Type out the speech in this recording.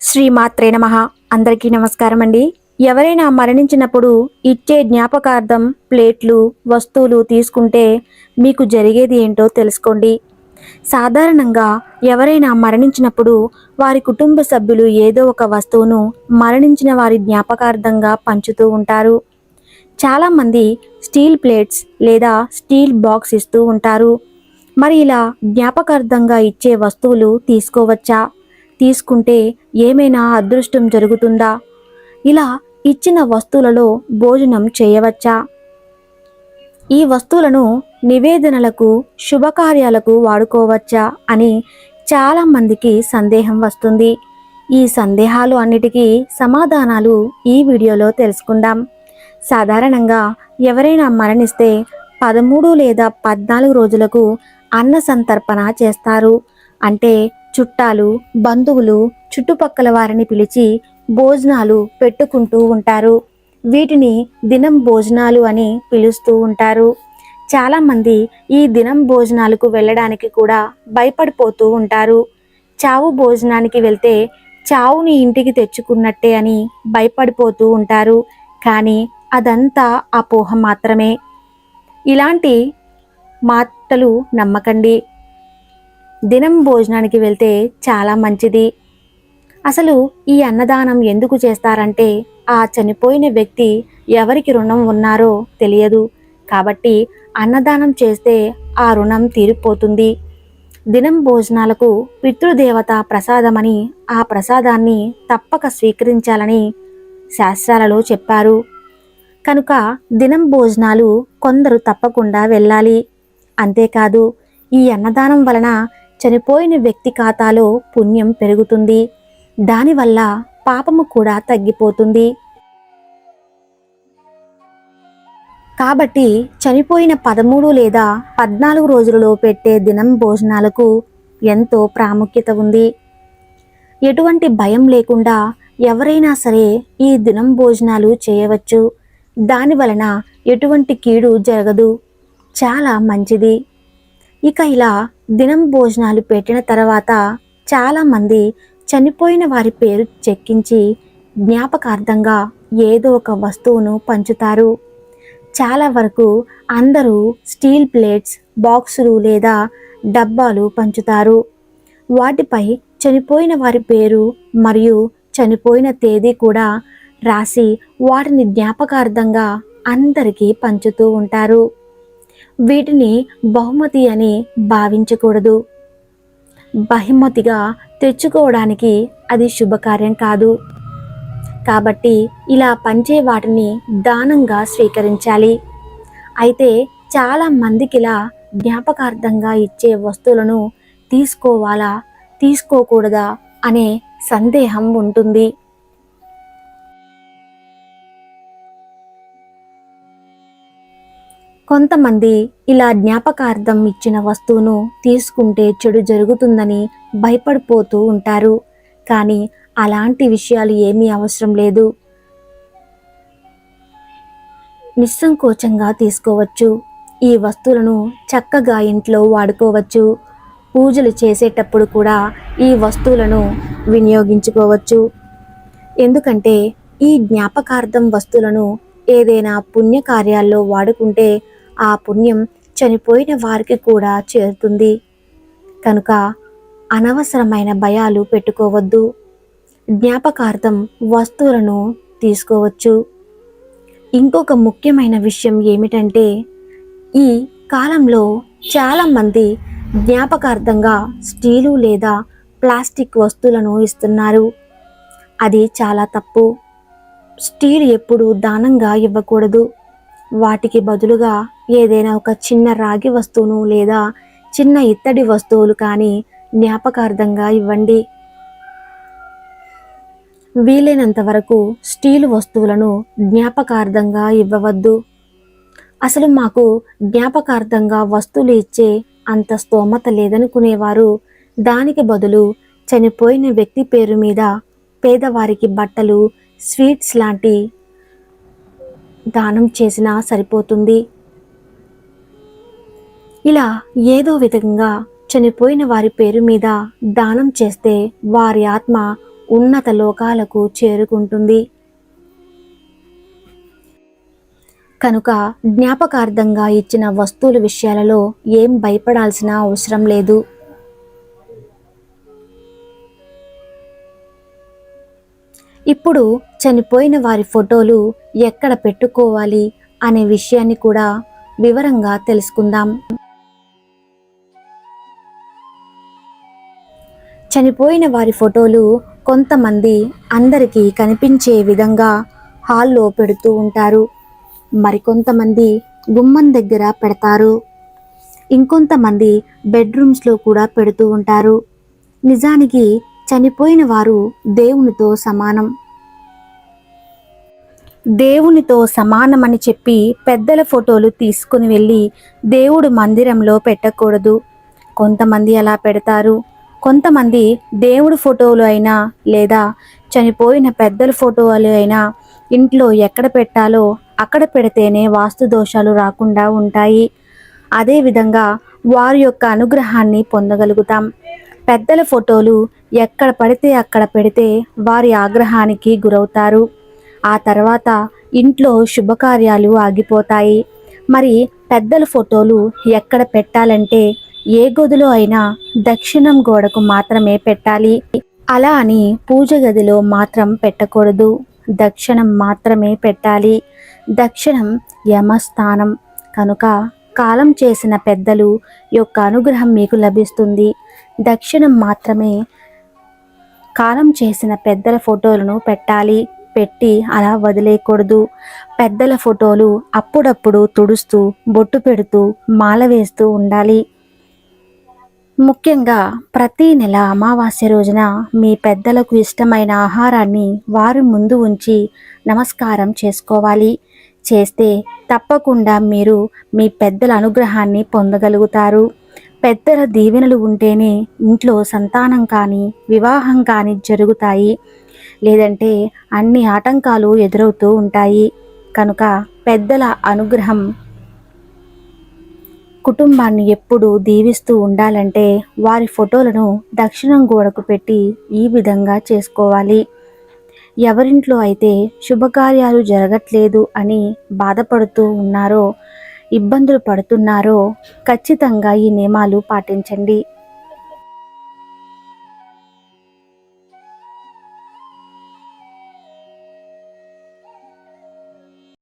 శ్రీమాత్రే నమ. అందరికీ నమస్కారం అండి. ఎవరైనా మరణించినప్పుడు ఇచ్చే జ్ఞాపకార్థం ప్లేట్లు వస్తువులు తీసుకుంటే మీకు జరిగేది ఏంటో తెలుసుకోండి. సాధారణంగా ఎవరైనా మరణించినప్పుడు వారి కుటుంబ సభ్యులు ఏదో ఒక వస్తువును మరణించిన వారి జ్ఞాపకార్థంగా పంచుతూ ఉంటారు. చాలామంది స్టీల్ ప్లేట్స్ లేదా స్టీల్ బాక్స్ ఇస్తూ ఉంటారు. మరి ఇలా జ్ఞాపకార్థంగా ఇచ్చే వస్తువులు తీసుకోవచ్చా? తీసుకుంటే ఏమైనా అదృష్టం జరుగుతుందా? ఇలా ఇచ్చిన వస్తువులలో భోజనం చేయవచ్చా? ఈ వస్తువులను నివేదనలకు శుభకార్యాలకు వాడుకోవచ్చా? అని చాలా మందికి సందేహం వస్తుంది. ఈ సందేహాలు అన్నిటికీ సమాధానాలు ఈ వీడియోలో తెలుసుకుందాం. సాధారణంగా ఎవరైనా మరణిస్తే పదమూడు లేదా పద్నాలుగు రోజులకు అన్న సంతర్పణ చేస్తారు. అంటే చుట్టాలు బంధువులు చుట్టుపక్కల వారిని పిలిచి భోజనాలు పెట్టుకుంటూ ఉంటారు. వీటిని దినం భోజనాలు అని పిలుస్తూ ఉంటారు. చాలామంది ఈ దినం భోజనాలకు వెళ్ళడానికి కూడా భయపడిపోతూ ఉంటారు. చావు భోజనానికి వెళ్తే చావుని ఇంటికి తెచ్చుకున్నట్టే అని భయపడిపోతూ ఉంటారు. కానీ అదంతా అపోహ మాత్రమే. ఇలాంటి మాటలు నమ్మకండి. దినం భోజనానికి వెళ్తే చాలా మంచిది. అసలు ఈ అన్నదానం ఎందుకు చేస్తారంటే ఆ చనిపోయిన వ్యక్తి ఎవరికి రుణం ఉన్నారో తెలియదు. కాబట్టి అన్నదానం చేస్తే ఆ రుణం తీరిపోతుంది. దినం భోజనాలకు పితృదేవత ప్రసాదమని ఆ ప్రసాదాన్ని తప్పక స్వీకరించాలని శాస్త్రాలలో చెప్పారు. కనుక దినం భోజనాలు కొందరు తప్పకుండా వెళ్ళాలి. అంతేకాదు ఈ అన్నదానం వలన చనిపోయిన వ్యక్తి ఖాతాలో పుణ్యం పెరుగుతుంది. దానివల్ల పాపము కూడా తగ్గిపోతుంది. కాబట్టి చనిపోయిన పదమూడు లేదా పద్నాలుగు రోజులలో పెట్టే దినం భోజనాలకు ఎంతో ప్రాముఖ్యత ఉంది. ఎటువంటి భయం లేకుండా ఎవరైనా సరే ఈ దినం భోజనాలు చేయవచ్చు. దాని వలన ఎటువంటి కీడు జరగదు. చాలా మంచిది. ఇక ఇలా దినం భోజనాలు పెట్టిన తర్వాత చాలామంది చనిపోయిన వారి పేరు చెక్కించి జ్ఞాపకార్థంగా ఏదో ఒక వస్తువును పంచుతారు. చాలా వరకు అందరూ స్టీల్ ప్లేట్స్ బాక్సులు లేదా డబ్బాలు పంచుతారు. వాటిపై చనిపోయిన వారి పేరు మరియు చనిపోయిన తేదీ కూడా రాసి వాటిని జ్ఞాపకార్థంగా అందరికీ పంచుతూ ఉంటారు. వీటిని బహుమతి అని భావించకూడదు. బహుమతిగా తెచ్చుకోవడానికి అది శుభకార్యం కాదు. కాబట్టి ఇలా పంచే వాటిని దానంగా స్వీకరించాలి. అయితే చాలా మందికి ఇలా జ్ఞాపకార్థంగా ఇచ్చే వస్తువులను తీసుకోవాలా తీసుకోకూడదా అనే సందేహం ఉంటుంది. కొంతమంది ఇలా జ్ఞాపకార్థం ఇచ్చిన వస్తువును తీసుకుంటే చెడు జరుగుతుందని భయపడిపోతూ ఉంటారు. కానీ అలాంటి విషయాలు ఏమీ అవసరం లేదు. నిస్సంకోచంగా తీసుకోవచ్చు. ఈ వస్తువులను చక్కగా ఇంట్లో వాడుకోవచ్చు. పూజలు చేసేటప్పుడు కూడా ఈ వస్తువులను వినియోగించుకోవచ్చు. ఎందుకంటే ఈ జ్ఞాపకార్థం వస్తువులను ఏదైనా పుణ్యకార్యాల్లో వాడుకుంటే ఆ పుణ్యం చనిపోయిన వారికి కూడా చేరుతుంది. కనుక అనవసరమైన భయాలు పెట్టుకోవద్దు. జ్ఞాపకార్థం వస్తువులను తీసుకోవచ్చు. ఇంకొక ముఖ్యమైన విషయం ఏమిటంటే ఈ కాలంలో చాలామంది జ్ఞాపకార్థంగా స్టీలు లేదా ప్లాస్టిక్ వస్తువులను ఇస్తున్నారు. అది చాలా తప్పు. స్టీల్ ఎప్పుడు దానంగా ఇవ్వకూడదు. వాటికి బదులుగా ఏదైనా ఒక చిన్న రాగి వస్తువును లేదా చిన్న ఇత్తడి వస్తువులు కానీ జ్ఞాపకార్థంగా ఇవ్వండి. వీలైనంత వరకు స్టీల్ వస్తువులను జ్ఞాపకార్థంగా ఇవ్వవద్దు. అసలు మాకు జ్ఞాపకార్థంగా వస్తువులు ఇచ్చే అంత స్తోమత లేదనుకునేవారు. దానికి బదులు చనిపోయిన వ్యక్తి పేరు మీద పేదవారికి బట్టలు స్వీట్స్ లాంటి దానం చేసినా సరిపోతుంది. ఇలా ఏదో విధంగా చనిపోయిన వారి పేరు మీద దానం చేస్తే వారి ఆత్మ ఉన్నత లోకాలకు చేరుకుంటుంది. కనుక జ్ఞాపకార్థంగా ఇచ్చిన వస్తువుల విషయాలలో ఏం భయపడాల్సిన అవసరం లేదు. ఇప్పుడు చనిపోయిన వారి ఫోటోలు ఎక్కడ పెట్టుకోవాలి అనే విషయాన్ని కూడా వివరంగా తెలుసుకుందాం. చనిపోయిన వారి ఫోటోలు కొంతమంది అందరికీ కనిపించే విధంగా హాల్లో పెడుతూ ఉంటారు. మరికొంతమంది గుమ్మం దగ్గర పెడతారు. ఇంకొంతమంది బెడ్రూమ్స్లో కూడా పెడుతూ ఉంటారు. నిజానికి చనిపోయిన వారు దేవునితో సమానం. దేవునితో సమానమని చెప్పి పెద్దల ఫోటోలు తీసుకుని వెళ్ళి దేవుడు మందిరంలో పెట్టకూడదు. కొంతమంది అలా పెడతారు. కొంతమంది దేవుడు ఫోటోలు అయినా లేదా చనిపోయిన పెద్దల ఫోటోలు అయినా ఇంట్లో ఎక్కడ పెట్టాలో అక్కడ పెడితేనే వాస్తు దోషాలు రాకుండా ఉంటాయి. అదేవిధంగా వారి యొక్క అనుగ్రహాన్ని పొందగలుగుతాం. పెద్దల ఫోటోలు ఎక్కడ పడితే అక్కడ పెడితే వారి ఆగ్రహానికి గురవుతారు. ఆ తర్వాత ఇంట్లో శుభకార్యాలు ఆగిపోతాయి. మరి పెద్దల ఫోటోలు ఎక్కడ పెట్టాలంటే ఏ గదిలో అయినా దక్షిణం గోడకు మాత్రమే పెట్టాలి. అలా అని పూజ గదిలో మాత్రం పెట్టకూడదు. దక్షిణం మాత్రమే పెట్టాలి. దక్షిణం యమస్థానం. కనుక కాలం చేసిన పెద్దలు యొక్క అనుగ్రహం మీకు లభిస్తుంది. దక్షిణం మాత్రమే కాలం చేసిన పెద్దల ఫోటోలను పెట్టాలి. పెట్టి అలా వదిలేయకూడదు. పెద్దల ఫోటోలు అప్పుడప్పుడు తుడుస్తూ బొట్టు పెడుతూ మాల వేస్తూ ఉండాలి. ముఖ్యంగా ప్రతి నెల అమావాస్య రోజున మీ పెద్దలకు ఇష్టమైన ఆహారాన్ని వారి ముందు ఉంచి నమస్కారం చేసుకోవాలి. చేస్తే తప్పకుండా మీరు మీ పెద్దల అనుగ్రహాన్ని పొందగలుగుతారు. పెద్దల దీవెనలు ఉంటేనే ఇంట్లో సంతానం కానీ వివాహం కానీ జరుగుతాయి. లేదంటే అన్ని ఆటంకాలు ఎదురవుతూ ఉంటాయి. కనుక పెద్దల అనుగ్రహం కుటుంబాన్ని ఎప్పుడు దీవిస్తూ ఉండాలంటే వారి ఫోటోలను దక్షిణం గోడకు పెట్టి ఈ విధంగా చేసుకోవాలి. ఎవరింట్లో అయితే శుభకార్యాలు జరగట్లేదు అని బాధపడుతూ ఉన్నారో ఇబ్బందులు పడుతున్నారో ఖచ్చితంగా ఈ నియమాలు పాటించండి.